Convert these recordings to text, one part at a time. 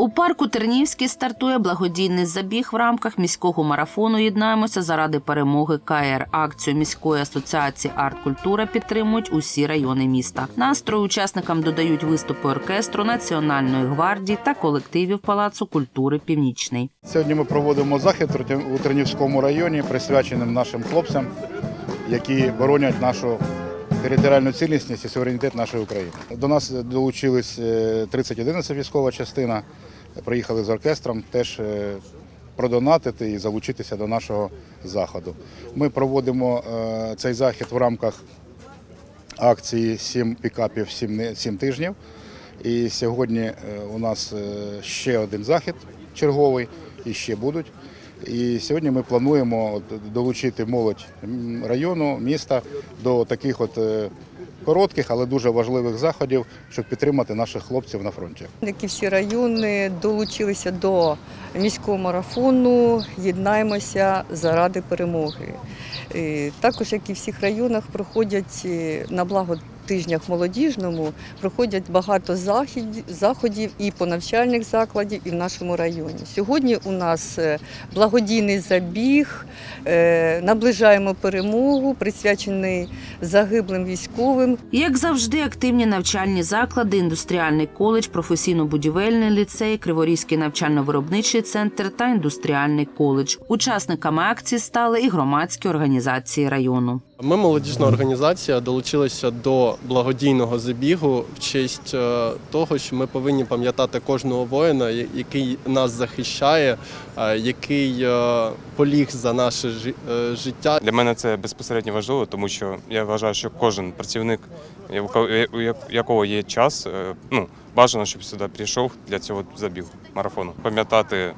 У парку Тернівський стартує благодійний забіг в рамках міського марафону. Єднаємося заради перемоги КР. Акцію міської асоціації арт-культура підтримують усі райони міста. Настрою учасникам додають виступи оркестру Національної гвардії та колективів Палацу культури Північний. Сьогодні ми проводимо захід у Тернівському районі, присвяченим нашим хлопцям, які боронять нашу територіальну цілісність і суверенітет нашої України. До нас долучились е, 3011 військова частина, приїхали з оркестром теж е, продонатити і залучитися до нашого заходу. Ми проводимо е, цей захід в рамках акції «Сім пікапів, 7, 7 тижнів. І сьогодні е, у нас ще один захід черговий, і ще будуть. І сьогодні ми плануємо долучити молодь району, міста до таких от е, коротких, але дуже важливих заходів, щоб підтримати наших хлопців на фронті. Як і всі райони долучилися до міського марафону Єднаємося заради перемоги. Також, як і в всіх районах, проходять е, на благо тижнях молодіжному, проходять багато заходів і по навчальних закладів, і в нашому районі. Сьогодні у нас е, благодійний забіг, е, наближаємо перемогу, присвячений загиблим військовим. Як завжди, активні навчальні заклади, індустріальний коледж, професійно-будівельний ліцей, Криворізький навчально-виробничий центр та індустріальний коледж. Учасниками акції стали і громадські організації району. Ми молодіжна організація долучилися до благодійного забігу в честь е, того, що ми повинні пам'ятати кожного воїна, який нас захищає, е, який е, поліг за наше життя. Для мене це безпосередньо важливо, тому що я вважаю, що кожен працівник, у ко- у як- у якого є час, ну бажано, щоб сюди прийшов для цього забігу марафону. Пам'ятати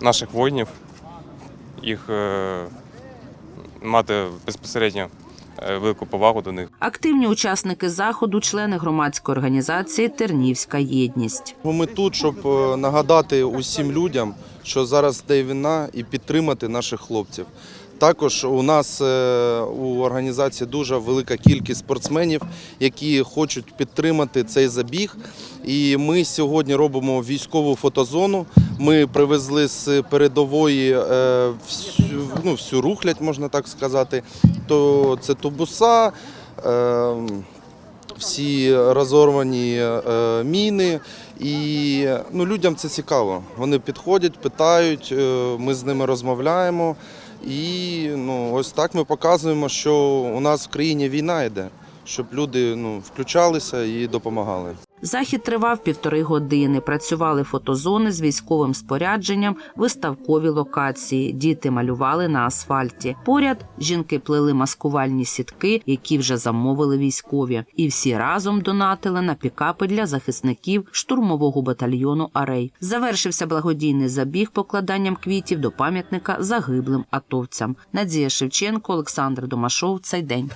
наших воїнів, їх мати безпосередньо е, велику повагу до них. Активні учасники заходу, члени громадської організації Тернівська єдність. Ми тут, щоб е, нагадати усім людям, що зараз йде війна, і підтримати наших хлопців. Також у нас е, у організації дуже велика кількість спортсменів, які хочуть підтримати цей забіг. І ми сьогодні робимо військову фотозону. Ми привезли з передової е, всю, ну, всю рухлядь, можна так сказати. То це тубуса. е, всі розорвані е, міни. І ну, людям це цікаво. Вони підходять, питають, ми з ними розмовляємо. І ну, ось так ми показуємо, що у нас в країні війна йде, щоб люди ну, включалися і допомагали. Захід тривав півтори години. Працювали фотозони з військовим спорядженням, виставкові локації. Діти малювали на асфальті. Поряд жінки плели маскувальні сітки, які вже замовили військові. І всі разом донатили на пікапи для захисників штурмового батальйону Арей. Завершився благодійний забіг покладанням квітів до пам'ятника загиблим атовцям. Надія Шевченко, Олександр Домашов. Цей день.